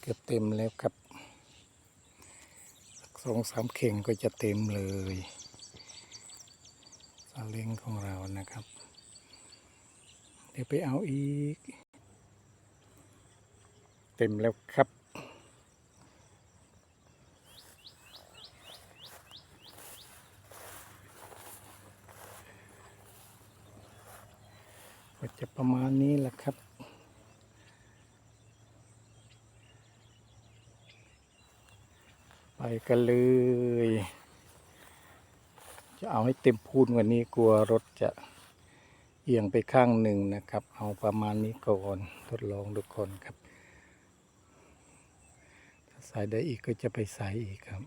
เกือบเต็มแล้วครับสักสองสามเข่งก็จะเต็มเลยซาเล้งของเรานะครับ เดี๋ยวไปเอาอีก เต็มแล้วครับก็จะประมาณนี้แหละครับ ไป กันเลย จะเอาให้เต็มพูนวันนี้กลัวรถจะเอียงไปข้างหนึ่งนะครับ เอาประมาณนี้ก่อนทดลองดูก่อนครับ ถ้าใส่ได้อีกก็จะไปใส่อีกครับ